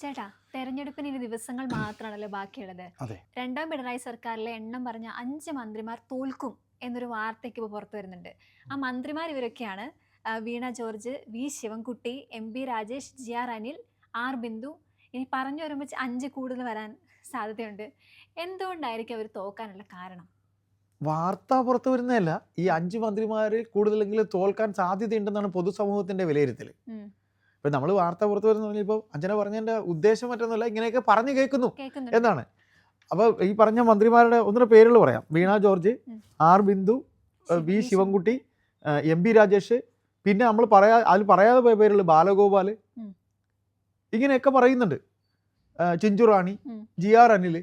ചേട്ടാ തെരഞ്ഞെടുപ്പിന് ഇനി ദിവസങ്ങൾ മാത്രമാണല്ലോ ബാക്കിയുള്ളത്. രണ്ടാം പിണറായി സർക്കാരിലെ എണ്ണം പറഞ്ഞ അഞ്ച് മന്ത്രിമാർ തോൽക്കും എന്നൊരു വാർത്തയ്ക്ക് ഇപ്പോൾ പുറത്തു വരുന്നുണ്ട്. ആ മന്ത്രിമാർ ഇവരൊക്കെയാണ്. Veena George V Sivankutty M B Rajesh G R Anil R Bindu. ഇനി പറഞ്ഞു വരുമ്പോൾ അഞ്ച് കൂടുതൽ വരാൻ സാധ്യതയുണ്ട്. എന്തുകൊണ്ടായിരിക്കും അവർ തോക്കാനുള്ള കാരണം? വാർത്ത പുറത്തു വരുന്നതല്ല. ഈ അഞ്ച് മന്ത്രിമാരിൽ കൂടുതലെങ്കിലും തോൽക്കാൻ സാധ്യതയുണ്ടെന്നാണ് പൊതുസമൂഹത്തിന്റെ വിലയിരുത്തൽ. ഇപ്പൊ നമ്മൾ വാർത്ത പുറത്തു വരുന്ന പറഞ്ഞപ്പോൾ അഞ്ജന പറഞ്ഞതിന്റെ ഉദ്ദേശം മറ്റൊന്നുമല്ല ഇങ്ങനെയൊക്കെ പറഞ്ഞു കേൾക്കുന്നു എന്നാണ്. അപ്പോൾ ഈ പറഞ്ഞ മന്ത്രിമാരുടെ ഒന്നിന്റെ പേരുകൾ പറയാം. വീണ ജോർജ് ആർ ബിന്ദു വി ശിവൻകുട്ടി ഏഹ് എം പി രാജേഷ് പിന്നെ നമ്മൾ പറയാ അതിൽ പറയാതെ പോയ പേരുകൾ ബാലഗോപാൽ ഇങ്ങനെയൊക്കെ പറയുന്നുണ്ട്. ഏഹ് ചിഞ്ചുറാണി. ജി ആർ അനിൽ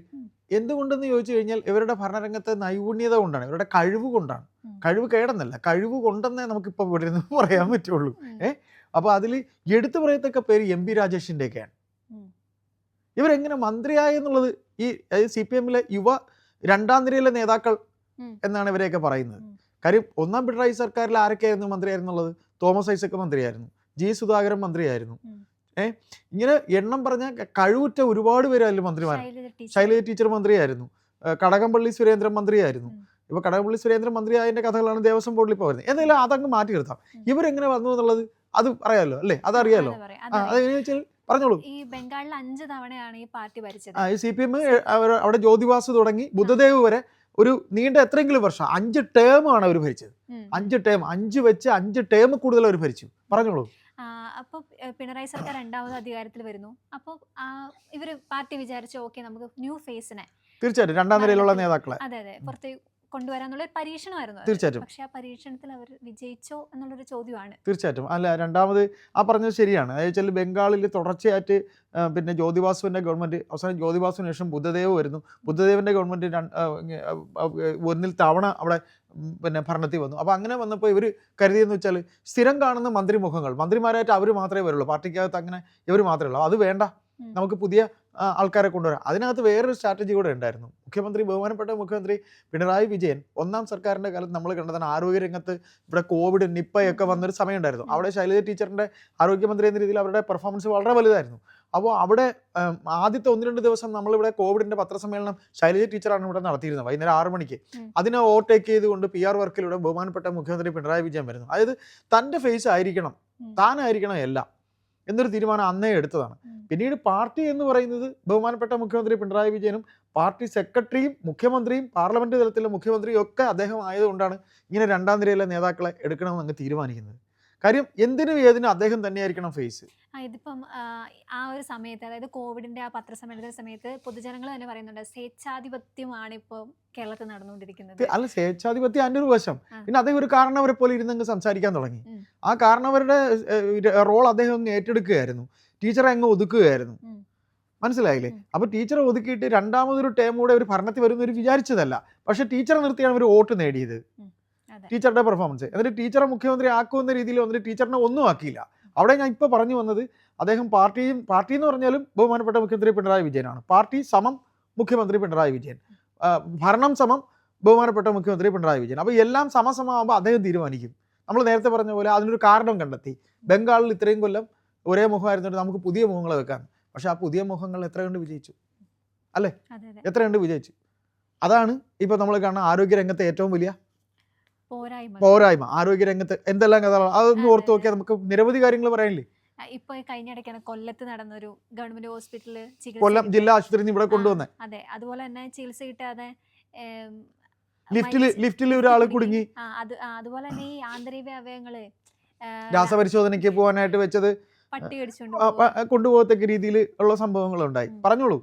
എന്തുകൊണ്ടെന്ന് ചോദിച്ചു കഴിഞ്ഞാൽ ഇവരുടെ ഭരണരംഗത്തെ നൈപുണ്യത കൊണ്ടാണ് ഇവരുടെ കഴിവ് കൊണ്ടാണ്. കഴിവ് കേടെന്നല്ല കഴിവ് കൊണ്ടെന്നേ നമുക്കിപ്പോൾ ഇവിടെ നിന്ന് പറയാൻ പറ്റുള്ളൂ. ഉം. അപ്പോൾ അതിൽ എടുത്തു പറയത്തക്ക പേര് എം പി രാജേഷിന്റെയൊക്കെയാണ് ഒക്കെയാണ് ഇവരെങ്ങനെ മന്ത്രിയായി എന്നുള്ളത് ഈ സി പി എമ്മിലെ യുവ രണ്ടാം നിരയിലെ നേതാക്കൾ എന്നാണ് ഇവരെയൊക്കെ പറയുന്നത്. കാര്യം ഒന്നാം പിണറായി സർക്കാരിൽ ആരൊക്കെയായിരുന്നു മന്ത്രിയായിരുന്നുള്ളത് തോമസ് ഐസക് മന്ത്രിയായിരുന്നു. ജി സുധാകരൻ മന്ത്രിയായിരുന്നു. ഏ? ഇങ്ങനെ എണ്ണം പറഞ്ഞ കഴിവുറ്റ ഒരുപാട് പേര് അതിൽ മന്ത്രിമാർ ശൈലജ ടീച്ചർ. മന്ത്രിയായിരുന്നു. കടകംപള്ളി സുരേന്ദ്രൻ മന്ത്രിയായിരുന്നു. ഇപ്പൊ കടകംപള്ളി സുരേന്ദ്രൻ മന്ത്രിയായതിന്റെ കഥകളാണ് ദേവസ്വം ബോർഡിൽ ഇപ്പോൾ വരുന്നത്. എന്തായാലും അതങ്ങ് മാറ്റി നിർത്താം. ഇവരെങ്ങനെ വന്നു എന്നുള്ളത് അത് അറിയാലോ അല്ലേ? അതറിയാലോ. അതെങ്ങനെയാ വെച്ചാൽ പറഞ്ഞോളൂ. ഈ ബംഗാളിൽ അഞ്ച് തവണയാണ് ഈ പാർട്ടി ഭരിച്ചത്. ആ ഈ സി പി എം അവിടെ ജ്യോതിവാസു തുടങ്ങി. ബുദ്ധദേവ് വരെ ഒരു നീണ്ട എത്രയെങ്കിലും വർഷം അഞ്ച് ടേം ആണ് അവർ ഭരിച്ചത്. അഞ്ച് ടേം അഞ്ച് വെച്ച് അഞ്ച് ടേം കൂടുതൽ അവർ ഭരിച്ചു. പറഞ്ഞോളൂ. അപ്പോൾ അപ്പൊ പിണറായി സർക്കാർ രണ്ടാമത് അധികാരത്തിൽ വരുന്നു. അപ്പോൾ ഇവർ പാർട്ടി വിചാരിച്ചു ഓക്കെ നമുക്ക് ന്യൂ ഫേസിനെ തീർച്ചയായിട്ടും. രണ്ടാം നിരയിലുള്ള നേതാക്കളെ. അതെ അതെ. പുറത്തേക്ക് കൊണ്ടുവരാന്നുള്ള ഒരു പരീക്ഷണമായിരുന്നു തീർച്ചയായിട്ടും. പക്ഷെ ആ പരീക്ഷണത്തിൽ അവർ വിജയിച്ചോ എന്നുള്ളൊരു ചോദ്യമാണ്. തീർച്ചയായിട്ടും. അല്ല രണ്ടാമത് ആ പറഞ്ഞത് ശരിയാണ്. അതായത് വെച്ചാൽ ബംഗാളിൽ തുടർച്ചയായിട്ട് പിന്നെ ജ്യോതിബാസുവിന്റെ ഗവൺമെന്റ് അവസാനം ജ്യോതിബാസുവിന് ശേഷം ബുദ്ധദേവ് വരുന്നു. ബുദ്ധദേവന്റെ ഗവൺമെന്റ് ഒന്നിൽ തവണ അവിടെ പിന്നെ ഭരണത്തിൽ വന്നു. അപ്പോൾ അങ്ങനെ വന്നപ്പോൾ ഇവർ കരുതിയെന്ന് വെച്ചാൽ സ്ഥിരം കാണുന്ന മന്ത്രിമുഖങ്ങൾ മന്ത്രിമാരായിട്ട് അവർ മാത്രമേ വരുള്ളൂ. പാർട്ടിക്കകത്ത് അങ്ങനെ ഇവർ മാത്രമേ ഉള്ളൂ. അത് വേണ്ട. നമുക്ക് പുതിയ ആൾക്കാരെ കൊണ്ടുവരാം അതിനകത്ത് വേറൊരു സ്ട്രാറ്റജി കൂടെ ഉണ്ടായിരുന്നു. മുഖ്യമന്ത്രി ബഹുമാനപ്പെട്ട മുഖ്യമന്ത്രി പിണറായി വിജയൻ ഒന്നാം സർക്കാരിന്റെ കാലത്ത് നമ്മൾ കണ്ടതാണ് ആരോഗ്യരംഗത്ത് ഇവിടെ കോവിഡ് നിപ്പയൊക്കെ വന്നൊരു സമയമുണ്ടായിരുന്നു. അവിടെ ശൈലജ ടീച്ചറിന്റെ ആരോഗ്യമന്ത്രി എന്ന രീതിയിൽ അവരുടെ പെർഫോമൻസ് വളരെ വലുതായിരുന്നു. അപ്പോൾ അവിടെ ആദ്യത്തെ ഒന്ന് രണ്ട് ദിവസം നമ്മളിവിടെ കോവിഡിന്റെ പത്രസമ്മേളനം ശൈലജ ടീച്ചറാണ് ഇവിടെ നടത്തിയിരുന്നത് വൈകുന്നേരം ആറ് മണിക്ക്. അതിനെ ഓവർടേക്ക് ചെയ്തുകൊണ്ട് പി ആർ വർക്കിലൂടെ ബഹുമാനപ്പെട്ട മുഖ്യമന്ത്രി പിണറായി വിജയൻ വരുന്നു. അതായത് തന്റെ ഫേസ് ആയിരിക്കണം. താനായിരിക്കണം എല്ലാം. എന്നൊരു തീരുമാനം അന്നേ എടുത്തതാണ്. പിന്നീട് പാർട്ടി എന്ന് പറയുന്നത് ബഹുമാനപ്പെട്ട മുഖ്യമന്ത്രി പിണറായി വിജയനും പാർട്ടി സെക്രട്ടറിയും മുഖ്യമന്ത്രിയും പാർലമെന്റ് തലത്തിലെ മുഖ്യമന്ത്രിയും ഒക്കെ അദ്ദേഹം ആയതുകൊണ്ടാണ് ഇങ്ങനെ രണ്ടാം നിരയിലെ നേതാക്കളെ എടുക്കണമെന്ന് അങ്ങ് തീരുമാനിക്കുന്നത്. കാര്യം എന്തിനും ഏതിനും അദ്ദേഹം തന്നെയായിരിക്കണം ഫേസ് ഇതിപ്പം ആ, ഒരു സമയത്ത് അതായത് കോവിഡിന്റെ ആ പത്രസമ്മേളനത്തിന്റെ സമയത്ത് പൊതുജനങ്ങൾ തന്നെ പറയുന്നുണ്ട് സ്വേച്ഛാധിപത്യമാണ് ഇപ്പം കേരളത്തിൽ നടന്നുകൊണ്ടിരിക്കുന്നത്. അല്ല സ്വേച്ഛാധിപത്യം അതിന്റെ ഒരു വശം. പിന്നെ അദ്ദേഹം ഒരു കാരണവരെ പോലെ ഇരുന്നങ്ങ് സംസാരിക്കാൻ തുടങ്ങി. ആ കാരണവരുടെ റോൾ അദ്ദേഹം അങ്ങ് ഏറ്റെടുക്കുകയായിരുന്നു. ടീച്ചറെ അങ്ങ് ഒതുക്കുകയായിരുന്നു. മനസ്സിലായില്ലേ. അപ്പൊ ടീച്ചറെ ഒതുക്കിയിട്ട് രണ്ടാമതൊരു ടേം കൂടെ ഒരു ഭരണത്തിൽ വരുന്ന ഒരു വിചാരിച്ചതല്ല. പക്ഷെ ടീച്ചറെ നിർത്തിയാണ് ഒരു വോട്ട് നേടിയത്. ടീച്ചറുടെ പെർഫോമൻസ് എന്നിട്ട് ടീച്ചറെ മുഖ്യമന്ത്രി ആക്കുമെന്ന രീതിയിൽ വന്നിട്ട് ടീച്ചറിനെ ഒന്നും ആക്കിയില്ല. അവിടെ ഞാൻ ഇപ്പോൾ പറഞ്ഞു വന്നത് അദ്ദേഹം പാർട്ടിയും പാർട്ടി എന്ന് പറഞ്ഞാലും ബഹുമാനപ്പെട്ട മുഖ്യമന്ത്രി പിണറായി വിജയനാണ്. പാർട്ടി സമം മുഖ്യമന്ത്രി പിണറായി വിജയൻ. ഭരണം സമം ബഹുമാനപ്പെട്ട മുഖ്യമന്ത്രി പിണറായി വിജയൻ. അപ്പോൾ എല്ലാം സമസമാകുമ്പോൾ അദ്ദേഹം തീരുമാനിക്കും. നമ്മൾ നേരത്തെ പറഞ്ഞ പോലെ അതിനൊരു കാരണം കണ്ടെത്തി. ബംഗാളിൽ ഇത്രയും കൊല്ലം ഒരേ മുഖമായിരുന്നിട്ട് നമുക്ക് പുതിയ മുഖങ്ങൾ വെക്കാം പക്ഷെ ആ പുതിയ മുഖങ്ങൾ എത്ര കണ്ട് വിജയിച്ചു? അല്ലേ? എത്ര കണ്ട് വിജയിച്ചു? അതാണ് ഇപ്പോൾ നമ്മൾ കാണുന്ന ആരോഗ്യരംഗത്തെ ഏറ്റവും വലിയ പോരായ്മ പോരായ്മ ആരോഗ്യരംഗത്ത് എന്തെല്ലാം കഥകൾ അതൊന്നും അതെ, ഓർത്ത് നോക്കിയാൽ നമുക്ക് നിരവധി കാര്യങ്ങൾ പറയാനില്ലേ? ഇപ്പൊ കഴിഞ്ഞിടയ്ക്കാണ് കൊല്ലത്ത് നടന്നൊരു ഗവൺമെന്റ് ഹോസ്പിറ്റലിൽ കൊല്ലം ജില്ലാ ആശുപത്രി ഇവിടെ കൊണ്ടുവന്നെ. അതെ. അതുപോലെ തന്നെ ചികിത്സ കിട്ടാതെ ലിഫ്റ്റിൽ ലിഫ്റ്റിൽ ഒരാൾ കുടുങ്ങി. അതുപോലെ തന്നെ ഈ ആന്തരിക അവയവങ്ങൾ രാസപരിശോധനയ്ക്ക് പോകാനായിട്ട് വെച്ചത് പട്ടി കൊണ്ടുപോകത്തക്ക രീതിയിൽ ഉള്ള സംഭവങ്ങളുണ്ടായി. ഉണ്ടായി പറഞ്ഞോളൂ.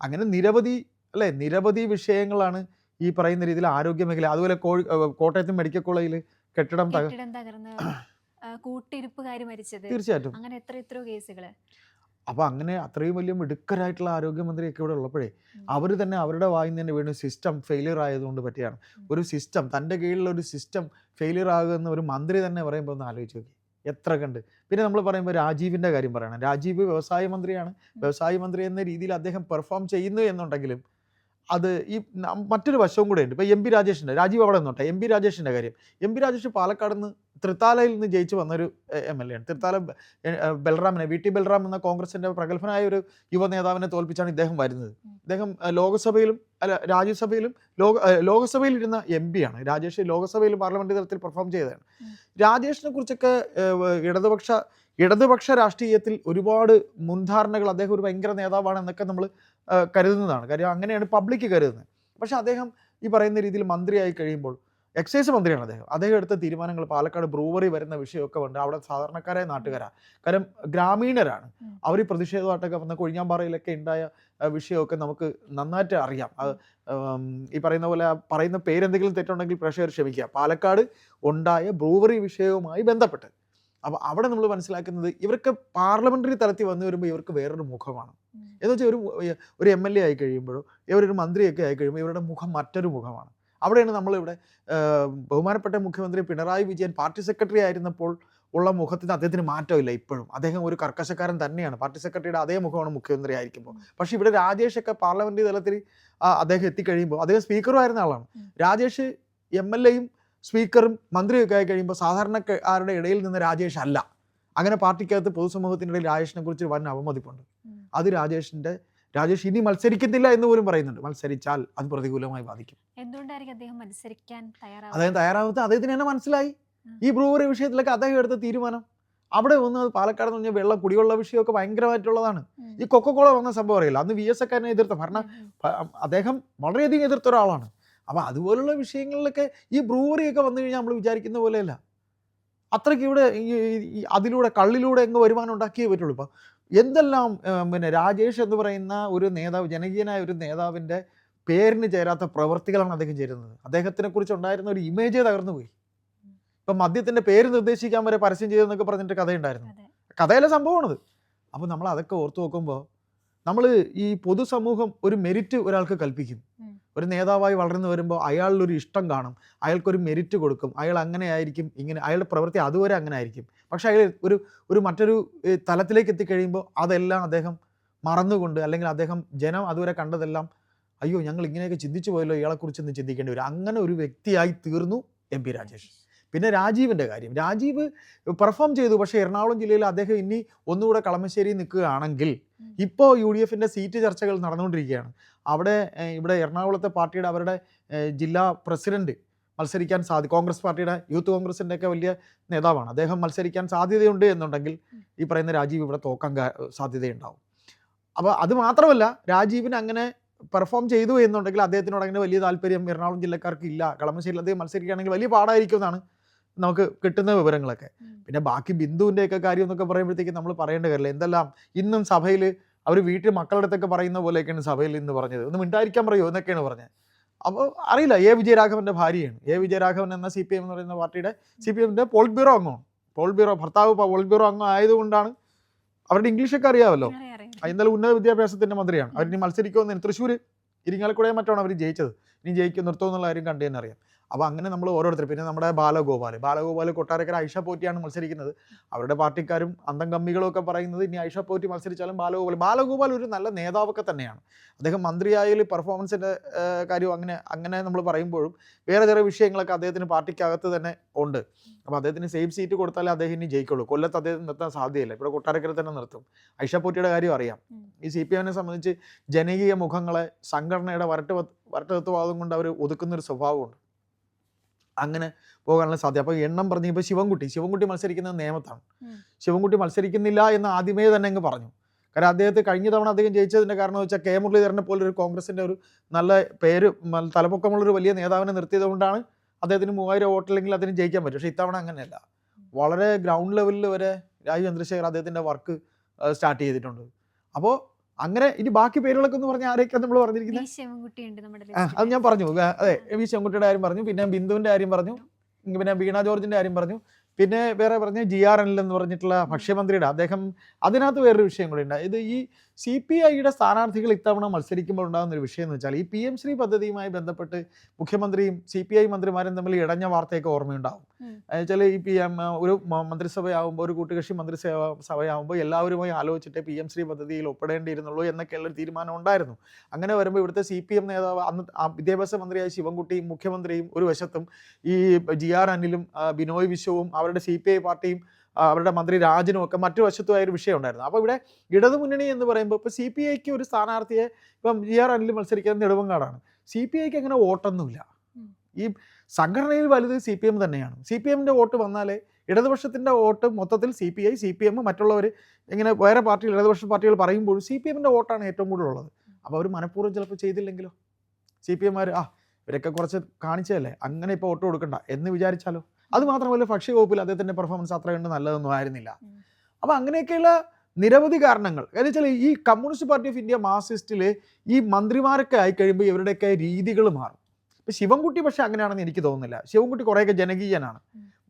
അങ്ങനെ നിരവധി അല്ലെ നിരവധി വിഷയങ്ങളാണ് ഈ പറയുന്ന രീതിയിൽ ആരോഗ്യ മേഖല അതുപോലെ കോഴി കോട്ടയത്ത് മെഡിക്കൽ കോളേജിൽ കെട്ടിടം തക കെട്ടിടം തകർന്ന് മരിച്ചത്. തീർച്ചയായിട്ടും. അങ്ങനെ എത്ര എത്രയോ കേസുകൾ. അപ്പൊ അങ്ങനെ അത്രയും വലിയ മിടുക്കരായിട്ടുള്ള ആരോഗ്യമന്ത്രിയൊക്കെ ഇവിടെ ഉള്ളപ്പോഴേ. അവർ തന്നെ അവരുടെ വായിൽ നിന്ന് തന്നെ വീണ് സിസ്റ്റം ഫെയിലിയർ ആയതുകൊണ്ട് പറ്റിയാണ്. ഒരു സിസ്റ്റം തന്റെ കീഴിലുള്ള ഒരു സിസ്റ്റം ഫെയിലിയർ ആകുമെന്ന് ഒരു മന്ത്രി തന്നെ പറയുമ്പോൾ ഒന്ന് ആലോചിച്ച് നോക്കി. എത്ര കണ്ട് പിന്നെ നമ്മൾ പറയുമ്പോൾ രാജീവിന്റെ കാര്യം പറയണം. രാജീവ് വ്യവസായ മന്ത്രിയാണ്. വ്യവസായ മന്ത്രി എന്ന രീതിയിൽ അദ്ദേഹം പെർഫോം ചെയ്യുന്നു എന്നുണ്ടെങ്കിലും അത് ഈ മറ്റൊരു വശവും കൂടെ ഉണ്ട്. ഇപ്പോൾ എം പി രാജേഷിന്റെ രാജീവ് അവിടെ നിന്നോട്ടെ. എം പി രാജേഷിന്റെ കാര്യം. എം പി രാജേഷ് പാലക്കാട് നിന്ന് തൃത്താലയിൽ നിന്ന് ജയിച്ച് വന്നൊരു എം എൽ എ ആണ്. തൃത്താല ബൽറാമിനെ വി ടി ബൽറാം എന്ന കോൺഗ്രസിന്റെ പ്രഗത്ഭനായ ഒരു യുവ നേതാവിനെ തോൽപ്പിച്ചാണ് ഇദ്ദേഹം വരുന്നത്. ഇദ്ദേഹം അഹ്, ലോകസഭയിലും അല്ല രാജ്യസഭയിലും ലോക ലോകസഭയിൽ ഇരുന്ന എം പി ആണ്. രാജേഷ് ലോകസഭയിൽ പാർലമെന്റ് തലത്തിൽ പെർഫോം ചെയ്തതാണ്. രാജേഷിനെ കുറിച്ചൊക്കെ ഇടതുപക്ഷ ഇടതുപക്ഷ രാഷ്ട്രീയത്തിൽ ഒരുപാട് മുൻധാരണകൾ അദ്ദേഹം ഒരു ഭയങ്കര നേതാവാണ് എന്നൊക്കെ നമ്മൾ കരുതുന്നതാണ്. കാര്യം അങ്ങനെയാണ് പബ്ലിക് കരുതുന്നത്. പക്ഷെ അദ്ദേഹം ഈ പറയുന്ന രീതിയിൽ മന്ത്രിയായി കഴിയുമ്പോൾ എക്സൈസ് മന്ത്രിയാണ് അദ്ദേഹം. അദ്ദേഹം എടുത്ത തീരുമാനങ്ങൾ പാലക്കാട് ബ്രൂവറി വരുന്ന വിഷയമൊക്കെ ഉണ്ട്. അവിടെ സാധാരണക്കാരായ നാട്ടുകാരാണ് കാരണം ഗ്രാമീണരാണ്. അവർ ഈ പ്രതിഷേധമായിട്ടൊക്കെ വന്ന കൊഴിഞ്ഞാമ്പാറയിലൊക്കെ ഉണ്ടായ വിഷയമൊക്കെ നമുക്ക് നന്നായിട്ട് അറിയാം. അത് ഈ പറയുന്ന പോലെ പറയുന്ന പേരെന്തെങ്കിലും തെറ്റുണ്ടെങ്കിൽ പ്രഷർ ക്ഷമിക്കുക. പാലക്കാട് ഉണ്ടായ ബ്രൂവറി വിഷയവുമായി ബന്ധപ്പെട്ട്. അപ്പോൾ അവിടെ നമ്മൾ മനസ്സിലാക്കുന്നത് ഇവർക്ക് പാർലമെന്ററി തലത്തിൽ വന്നു വരുമ്പോൾ ഇവർക്ക് വേറൊരു മുഖമാണ്. എന്ന് വെച്ചാൽ ഒരു ഒരു എം എൽ എ ആയി കഴിയുമ്പോഴോ ഇവരൊരു മന്ത്രിയൊക്കെ ആയി കഴിയുമ്പോൾ ഇവരുടെ മുഖം മറ്റൊരു മുഖമാണ്. അവിടെയാണ് നമ്മളിവിടെ ബഹുമാനപ്പെട്ട മുഖ്യമന്ത്രി പിണറായി വിജയൻ പാർട്ടി സെക്രട്ടറി ആയിരുന്നപ്പോൾ ഉള്ള മുഖത്തിന് അദ്ദേഹത്തിന് മാറ്റമില്ല ഇപ്പോഴും. അദ്ദേഹം ഒരു കർക്കശക്കാരൻ തന്നെയാണ്. പാർട്ടി സെക്രട്ടറിയുടെ അതേ മുഖമാണ് മുഖ്യമന്ത്രി ആയിരിക്കുമ്പോൾ. പക്ഷേ ഇവിടെ രാജേഷൊക്കെ പാർലമെന്റ് തലത്തിൽ അദ്ദേഹം എത്തിക്കഴിയുമ്പോൾ അദ്ദേഹം സ്പീക്കറും ആയിരുന്ന ആളാണ്. രാജേഷ് എം എൽ എയും സ്പീക്കറും മന്ത്രിയൊക്കെ ആയി കഴിയുമ്പോൾ സാധാരണക്കാരുടെ ഇടയിൽ നിന്ന് രാജേഷ് അല്ല. അങ്ങനെ പാർട്ടിക്കകത്ത് പൊതുസമൂഹത്തിനിടയിൽ രാജേഷിനെ കുറിച്ച് വൻ അവമതിപ്പുണ്ട്. അത് രാജേഷിന്റെ രാജേഷ് ഇനി മത്സരിക്കുന്നില്ല എന്ന് പോലും പറയുന്നുണ്ട്. മത്സരിച്ചാൽ അത് പ്രതികൂലമായി ബാധിക്കും. എന്തുകൊണ്ടായിരിക്കും അദ്ദേഹം മത്സരിക്കാൻ തയ്യാറാവുന്നത്? അദ്ദേഹം തയ്യാറാവാത്ത അദ്ദേഹത്തിന് തന്നെ മനസ്സിലായി. ഈ ബ്രൂവറി വിഷയത്തിലൊക്കെ അദ്ദേഹം എടുത്ത തീരുമാനം. അവിടെ വന്ന് പാലക്കാട് എന്ന് പറഞ്ഞാൽ വെള്ളം കുടിവെള്ള വിഷയമൊക്കെ ഭയങ്കരമായിട്ടുള്ളതാണ്. ഈ കൊക്കക്കോള വന്ന സംഭവം അറിയില്ല. അന്ന് വി എസ് എക്കാരനെ എതിർത്ത. ഭരണ അദ്ദേഹം വളരെയധികം എതിർത്ത ഒരാളാണ്. അപ്പോൾ അതുപോലുള്ള വിഷയങ്ങളിലൊക്കെ ഈ ബ്രൂവറിയൊക്കെ വന്നു കഴിഞ്ഞാൽ നമ്മൾ വിചാരിക്കുന്ന പോലെയല്ല. അത്രയ്ക്ക് ഇവിടെ അതിലൂടെ കള്ളിലൂടെ എങ്ങ് വരുമാനം ഉണ്ടാക്കിയേ പറ്റുള്ളൂ. ഇപ്പം എന്തെല്ലാം പിന്നെ രാജേഷ് എന്ന് പറയുന്ന ഒരു നേതാവ് ജനകീയനായ ഒരു നേതാവിന്റെ പേരിന് ചേരാത്ത പ്രവൃത്തികളാണ് അദ്ദേഹം ചേരുന്നത്. അദ്ദേഹത്തിനെ കുറിച്ച് ഉണ്ടായിരുന്ന ഒരു ഇമേജേ തകർന്നു പോയി. ഇപ്പം മദ്യത്തിന്റെ പേര് നിർദ്ദേശിക്കാൻ വരെ പരസ്യം ചെയ്തെന്നൊക്കെ പറഞ്ഞിട്ട് കഥയുണ്ടായിരുന്നു. കഥയിലെ സംഭവമാണത്. അപ്പോൾ നമ്മൾ അതൊക്കെ ഓർത്തു നോക്കുമ്പോൾ നമ്മൾ ഈ പൊതുസമൂഹം ഒരു മെരിറ്റ് ഒരാൾക്ക് കൽപ്പിക്കും. ഒരു നേതാവായി വളർന്നു വരുമ്പോൾ അയാളിലൊരു ഇഷ്ടം കാണും. അയാൾക്കൊരു മെരിറ്റ് കൊടുക്കും. അയാൾ അങ്ങനെ ആയിരിക്കും ഇങ്ങനെ അയാളുടെ പ്രവൃത്തി അതുവരെ അങ്ങനെ ആയിരിക്കും പക്ഷേ അയാൾ ഒരു ഒരു മറ്റൊരു തലത്തിലേക്ക് എത്തിക്കഴിയുമ്പോൾ അതെല്ലാം അദ്ദേഹം മറന്നുകൊണ്ട് അല്ലെങ്കിൽ അദ്ദേഹം ജനം അതുവരെ കണ്ടതെല്ലാം അയ്യോ ഞങ്ങൾ ഇങ്ങനെയൊക്കെ ചിന്തിച്ചു പോയല്ലോ ഇയാളെക്കുറിച്ചൊന്ന് ചിന്തിക്കേണ്ടി വരും. അങ്ങനെ ഒരു വ്യക്തിയായി തീർന്നു എം പി രാജേഷ്. പിന്നെ രാജീവിന്റെ കാര്യം. രാജീവ് പെർഫോം ചെയ്തു. പക്ഷേ എറണാകുളം ജില്ലയിൽ അദ്ദേഹം ഇനി ഒന്നുകൂടെ കളമശ്ശേരി നിൽക്കുകയാണെങ്കിൽ. ഇപ്പോൾ യു ഡി എഫിന്റെ സീറ്റ് ചർച്ചകൾ നടന്നുകൊണ്ടിരിക്കുകയാണ്. അവിടെ ഇവിടെ എറണാകുളത്തെ പാർട്ടിയുടെ അവരുടെ ജില്ലാ പ്രസിഡന്റ് മത്സരിക്കാൻ സാധ്യ കോൺഗ്രസ് പാർട്ടിയുടെ യൂത്ത് കോൺഗ്രസിന്റെ ഒക്കെ വലിയ നേതാവാണ്. അദ്ദേഹം മത്സരിക്കാൻ സാധ്യതയുണ്ട് എന്നുണ്ടെങ്കിൽ ഈ പറയുന്ന രാജീവ് ഇവിടെ തോക്കാൻ സാധ്യതയുണ്ടാവും. അപ്പോൾ അത് മാത്രമല്ല രാജീവിന് അങ്ങനെ പെർഫോം ചെയ്തു എന്നുണ്ടെങ്കിൽ അദ്ദേഹത്തിനോട് അങ്ങനെ വലിയ താല്പര്യം എറണാകുളം ജില്ലക്കാർക്ക് ഇല്ല. കളമശ്ശേരിയിൽ അദ്ദേഹം മത്സരിക്കുകയാണെങ്കിൽ വലിയ പാടായിരിക്കും എന്നാണ് നമുക്ക് കിട്ടുന്ന വിവരങ്ങളൊക്കെ. പിന്നെ ബാക്കി ബിന്ദുവിന്റെയൊക്കെ കാര്യം എന്നൊക്കെ പറയുമ്പോഴത്തേക്ക് നമ്മൾ പറയേണ്ട കാര്യമില്ല. എന്തെല്ലാം ഇന്നും സഭയിൽ അവർ വീട്ടിൽ മക്കളുടെ അടുത്തൊക്കെ പറയുന്ന പോലെയൊക്കെയാണ് സഭയിൽ ഇന്ന് പറഞ്ഞത്. ഒന്ന് മിണ്ടായിരിക്കാൻ പറയുമോ എന്നൊക്കെയാണ് പറഞ്ഞത്. അപ്പോൾ അറിയില്ല എ. വിജയരാഘവന്റെ ഭാര്യയാണ്. എ. വിജയരാഘവൻ എന്ന സി പി എം എന്ന് പറയുന്ന പാർട്ടിയുടെ സി പി എമ്മിന്റെ പോളിറ്റ് ബ്യൂറോ അംഗമാണ്. പോളിറ്റ് ബ്യൂറോ ഭർത്താവ് പോളിറ്റ് ബ്യൂറോ അംഗം ആയതുകൊണ്ടാണ് അവരുടെ ഇംഗ്ലീഷൊക്കെ അറിയാമല്ലോ. ഇന്നലെ ഉന്നത വിദ്യാഭ്യാസത്തിന്റെ മന്ത്രിയാണ്. അവർ ഇനി മത്സരിക്കുമെന്ന് തൃശ്ശൂർ ഇരിങ്ങാലക്കുടയെ മറ്റാണ് അവർ ജയിച്ചത്? ഇനി ജയിക്കും നിർത്തുമെന്നുള്ള കാര്യം കണ്ടു തന്നെ അറിയാം. അപ്പോൾ അങ്ങനെ നമ്മൾ ഓരോരുത്തർ പിന്നെ നമ്മുടെ ബാലഗോപാൽ ബാലഗോപാൽ കൊട്ടാരക്കര ഐഷ പോറ്റിയാണ് മത്സരിക്കുന്നത്. അവരുടെ പാർട്ടിക്കാരും അന്തം കമ്മികളും ഒക്കെ പറയുന്നത് ഇനി ഐഷ പോറ്റി മത്സരിച്ചാലും ബാലഗോപാൽ ബാലഗോപാൽ ഒരു നല്ല നേതാവൊക്കെ തന്നെയാണ്. അദ്ദേഹം മന്ത്രിയായാൽ പെർഫോമൻസിന്റെ കാര്യം അങ്ങനെ അങ്ങനെ നമ്മൾ പറയുമ്പോഴും വേറെ ചില വിഷയങ്ങളൊക്കെ അദ്ദേഹത്തിന് പാർട്ടിക്കകത്ത് തന്നെ ഉണ്ട്. അപ്പോൾ അദ്ദേഹത്തിന് സേഫ് സീറ്റ് കൊടുത്താലേ അദ്ദേഹം ഇനി ജയിക്കുള്ളൂ. കൊല്ലത്ത് അദ്ദേഹം നിർത്താൻ സാധ്യതയില്ല. ഇവിടെ കൊട്ടാരക്കര തന്നെ നിർത്തും. ഐഷ പോറ്റിയുടെ കാര്യം അറിയാം. ഈ സി പി എമ്മിനെ സംബന്ധിച്ച് ജനകീയ മുഖങ്ങളെ സംഘടനയുടെ വരട്ട് വരട്ടത്വവാദം കൊണ്ട് അവർ ഒതുക്കുന്നൊരു സ്വഭാവമുണ്ട്. അങ്ങനെ പോകാനുള്ള സാധ്യത. അപ്പോൾ എണ്ണം പറഞ്ഞു ഇപ്പോൾ ശിവൻകുട്ടി ശിവൻകുട്ടി മത്സരിക്കുന്നത് നിയമത്താണ് ശിവൻകുട്ടി മത്സരിക്കുന്നില്ല എന്ന് ആദ്യമേ തന്നെ അങ്ങ് പറഞ്ഞു. കാരണം അദ്ദേഹത്തെ കഴിഞ്ഞ തവണ അദ്ദേഹം ജയിച്ചതിന്റെ കാരണം വെച്ചാൽ കെ. മുരളീധരനെ പോലെ ഒരു കോൺഗ്രസിന്റെ ഒരു നല്ല പേര് തലപ്പൊക്കമുള്ള തലപ്പൊക്കമുള്ളൊരു വലിയ നേതാവിനെ നിർത്തിയത് കൊണ്ടാണ് അദ്ദേഹത്തിന് മൂവായിരം വോട്ടില്ലെങ്കിൽ അതിന് ജയിക്കാൻ പറ്റും. പക്ഷേ ഇത്തവണ അങ്ങനെയല്ല. വളരെ ഗ്രൗണ്ട് ലെവലിൽ വരെ രാജീവ് ചന്ദ്രശേഖർ അദ്ദേഹത്തിന്റെ വർക്ക് സ്റ്റാർട്ട് ചെയ്തിട്ടുണ്ട്. അപ്പോൾ അങ്ങനെ ഇനി ബാക്കി പേരുകളൊക്കെ എന്ന് പറഞ്ഞാൽ ആരൊക്കെ നമ്മൾ പറഞ്ഞിരിക്കുന്നത് അത് ഞാൻ പറഞ്ഞു. അതെ വി ശിവൻകുട്ടിയുടെ കാര്യം പറഞ്ഞു. പിന്നെ ബിന്ദുവിന്റെ കാര്യം പറഞ്ഞു. പിന്നെ വീണ ജോർജിന്റെ കാര്യം പറഞ്ഞു. പിന്നെ വേറെ പറഞ്ഞു ജി ആർ എൻ എന്ന് പറഞ്ഞിട്ടുള്ള ഭക്ഷ്യമന്ത്രിയുടെ അദ്ദേഹം അതിനകത്ത് വേറൊരു വിഷയം കൂടി ഉണ്ട്. ഇത് ഈ സി പി ഐയുടെ സ്ഥാനാർത്ഥികൾ ഇത്തവണ മത്സരിക്കുമ്പോൾ ഉണ്ടാകുന്ന ഒരു വിഷയം എന്ന് വെച്ചാൽ ഈ പി എം ശ്രീ പദ്ധതിയുമായി ബന്ധപ്പെട്ട് മുഖ്യമന്ത്രിയും സി പി ഐ മന്ത്രിമാരും തമ്മിൽ ഇടഞ്ഞ വാർത്തയൊക്കെ ഓർമ്മയുണ്ടാവും. വെച്ചാൽ ഈ പി എം ഒരു മന്ത്രിസഭയാവുമ്പോൾ മന്ത്രിസഭയാകുമ്പോൾ ഒരു കൂട്ടുകക്ഷി മന്ത്രിസഭ സഭയാകുമ്പോൾ എല്ലാവരുമായി ആലോചിച്ചിട്ട് പി എം ശ്രീ പദ്ധതിയിൽ ഒപ്പിടേണ്ടിയിരുന്നുള്ളൂ എന്നൊക്കെയുള്ള ഒരു തീരുമാനം ഉണ്ടായിരുന്നു അങ്ങനെ വരുമ്പോൾ ഇവിടുത്തെ സി പി എം നേതാവ് അന്ന് വിദ്യാഭ്യാസ മന്ത്രിയായ ശിവൻകുട്ടിയും മുഖ്യമന്ത്രിയും ഒരു വശത്തും ഈ ജി ആർ അനിലും ബിനോയ് വിശ്വവും അവരുടെ സി പി ഐ പാർട്ടിയും അവരുടെ മന്ത്രി രാജനും ഒക്കെ മറ്റു വശത്തുമായ ഒരു വിഷയം ഉണ്ടായിരുന്നു. അപ്പോൾ ഇവിടെ ഇടതുമുന്നണി എന്ന് പറയുമ്പോൾ ഇപ്പോൾ സി പി ഐക്ക് ഒരു സ്ഥാനാർത്ഥിയെ ഇപ്പം ജി ആർ അനിൽ മത്സരിക്കുന്നത് നെടുവങ്ങാടാണ്. സി പി ഐക്ക് അങ്ങനെ വോട്ടൊന്നുമില്ല. ഈ സംഘടനയിൽ വലുത് സി പി എം തന്നെയാണ്. സി പി എമ്മിന്റെ വോട്ട് വന്നാലേ ഇടതുപക്ഷത്തിന്റെ വോട്ട് മൊത്തത്തിൽ C P I C P M മറ്റുള്ളവർ ഇങ്ങനെ വേറെ പാർട്ടികൾ ഇടതുപക്ഷ പാർട്ടികൾ പറയുമ്പോഴും സി പി എമ്മിന്റെ വോട്ടാണ് ഏറ്റവും കൂടുതൽ ഉള്ളത് അപ്പോൾ അവർ മനഃപൂർവം ചിലപ്പോൾ ചെയ്തില്ലെങ്കിലോ? സി പി എമ്മാർ ആ ഇവരൊക്കെ കുറച്ച് കാണിച്ചതല്ലേ? അങ്ങനെ ഇപ്പോൾ വോട്ട് കൊടുക്കണ്ട. എന്ന് വിചാരിച്ചാലോ? അത് മാത്രമല്ല ഭക്ഷ്യവകുപ്പിൽ അദ്ദേഹത്തിന്റെ പെർഫോമൻസ് അത്ര കണ്ട് നല്ലതൊന്നും ആയിരുന്നില്ല. അപ്പോൾ അങ്ങനെയൊക്കെയുള്ള നിരവധി കാരണങ്ങൾ. എന്ന് വെച്ചാൽ ഈ കമ്മ്യൂണിസ്റ്റ് പാർട്ടി ഓഫ് ഇന്ത്യ മാർസിസ്റ്റിൽ ഈ മന്ത്രിമാരൊക്കെ ആയിക്കഴിയുമ്പോൾ ഇവരുടെയൊക്കെ രീതികൾ മാറും. ഇപ്പം ശിവൻകുട്ടി പക്ഷേ അങ്ങനെയാണെന്ന് എനിക്ക് തോന്നുന്നില്ല. ശിവൻകുട്ടി കുറേയൊക്കെ ജനകീയനാണ്.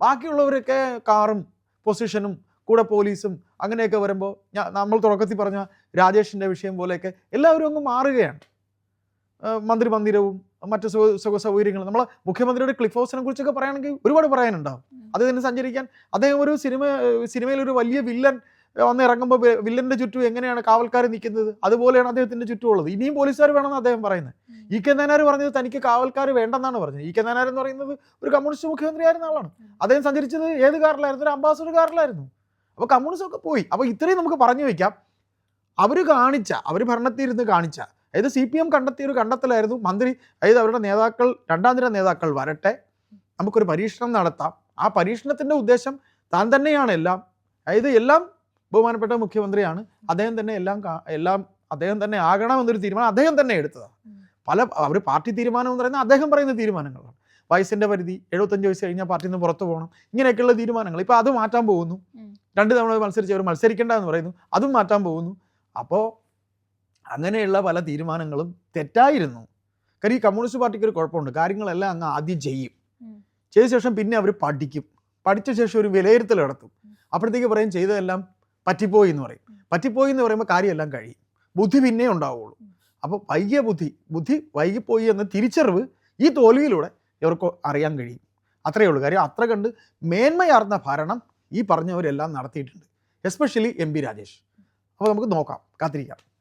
ബാക്കിയുള്ളവരൊക്കെ കാറും പൊസിഷനും കൂടെ പോലീസും അങ്ങനെയൊക്കെ വരുമ്പോൾ നമ്മൾ തുടക്കത്തിൽ പറഞ്ഞ രാജേഷിന്റെ വിഷയം പോലെയൊക്കെ എല്ലാവരും അങ്ങ് മാറുകയാണ്. മന്ത്രി മന്ദിരവും മറ്റു സുഖ സുഖ സൗകര്യങ്ങൾ. നമ്മൾ മുഖ്യമന്ത്രിയുടെ ക്ലിഫ് ഹൗസിനെ കുറിച്ചൊക്കെ പറയുകയാണെങ്കിൽ ഒരുപാട് പറയാനുണ്ടാവും. അത് അദ്ദേഹത്തിന് സഞ്ചരിക്കാൻ. അദ്ദേഹം ഒരു സിനിമ സിനിമയിൽ ഒരു വലിയ വില്ലൻ വന്ന് ഇറങ്ങുമ്പോൾ വില്ലന്റെ ചുറ്റും എങ്ങനെയാണ് കാവൽക്കാർ നിൽക്കുന്നത്? അതുപോലെയാണ് അദ്ദേഹത്തിന്റെ ചുറ്റും ഉള്ളത് ഇനിയും പോലീസുകാർ വേണമെന്ന് അദ്ദേഹം പറയുന്നത്. ഇ കെ നായനാർ പറഞ്ഞത് തനിക്ക് കാവൽക്കാർ വേണ്ടെന്നാണ് പറഞ്ഞത്. ഇ കെ നായനാർ എന്ന് പറയുന്നത് ഒരു കമ്മ്യൂണിസ്റ്റ് മുഖ്യമന്ത്രി മുഖ്യമന്ത്രിയായിരുന്ന ആളാണ്. അദ്ദേഹം സഞ്ചരിച്ചത് ഏത് കാറിലായിരുന്നു? ഒരു അംബാസഡർ കാറിലായിരുന്നു. അപ്പോൾ കമ്മ്യൂണിസ്റ്റ് ഒക്കെ പോയി. അപ്പോൾ ഇത്രയും നമുക്ക് പറഞ്ഞു വയ്ക്കാം അവർ കാണിച്ച അവർ ഭരണത്തിൽ ഇരുന്ന് കാണിച്ച അതായത് സി പി എം കണ്ടെത്തിയ ഒരു കണ്ടെത്തലായിരുന്നു. മന്ത്രി അതായത് അവരുടെ നേതാക്കൾ രണ്ടാം നിര നേതാക്കൾ വരട്ടെ. നമുക്കൊരു പരീക്ഷണം നടത്താം. ആ പരീക്ഷണത്തിന്റെ ഉദ്ദേശം താൻ തന്നെയാണ് എല്ലാം. അതായത് എല്ലാം ബഹുമാനപ്പെട്ട മുഖ്യമന്ത്രിയാണ്. അദ്ദേഹം തന്നെ എല്ലാം എല്ലാം അദ്ദേഹം തന്നെ ആകണമെന്നൊരു തീരുമാനം അദ്ദേഹം തന്നെ എടുത്തതാണ്. പല അവർ പാർട്ടി തീരുമാനം എന്ന് പറയുന്നത് അദ്ദേഹം പറയുന്ന തീരുമാനങ്ങളാണ്. വയസ്സിന്റെ പരിധി എഴുപത്തഞ്ച് വയസ്സ് കഴിഞ്ഞാൽ പാർട്ടിയിൽ നിന്ന് പുറത്തു പോകണം. ഇങ്ങനെയൊക്കെയുള്ള തീരുമാനങ്ങൾ. ഇപ്പോൾ അത് മാറ്റാൻ പോകുന്നു. രണ്ട് തവണ മത്സരിച്ച് അവർ മത്സരിക്കേണ്ട എന്ന് പറയുന്നു. അതും മാറ്റാൻ പോകുന്നു. അപ്പോൾ അങ്ങനെയുള്ള പല തീരുമാനങ്ങളും തെറ്റായിരുന്നു. കാര്യം ഈ കമ്മ്യൂണിസ്റ്റ് പാർട്ടിക്ക് ഒരു കുഴപ്പമുണ്ട്. കാര്യങ്ങളെല്ലാം അങ്ങ് ആദ്യം ചെയ്യും. ചെയ്ത ശേഷം പിന്നെ അവർ പഠിക്കും. പഠിച്ച ശേഷം ഒരു വിലയിരുത്തൽ നടത്തും. അപ്പോഴത്തേക്ക് പറയും ചെയ്തതെല്ലാം പറ്റിപ്പോയി എന്ന് പറയും. പറ്റിപ്പോയി എന്ന് പറയുമ്പോൾ കാര്യമെല്ലാം കഴിയും. ബുദ്ധി പിന്നെ ഉണ്ടാവുള്ളൂ. അപ്പോൾ വൈകിയ ബുദ്ധി ബുദ്ധി വൈകിപ്പോയി എന്ന തിരിച്ചറിവ് ഈ തോൽവിയിലൂടെ ഇവർക്ക് അറിയാൻ കഴിയും. അത്രയേ ഉള്ളൂ. കാര്യം അത്ര കണ്ട് മേന്മയാർന്ന ഭരണം ഈ പറഞ്ഞവരെല്ലാം നടത്തിയിട്ടുണ്ട്. Especially M P Rajesh. അപ്പോൾ നമുക്ക് നോക്കാം. കാത്തിരിക്കാം.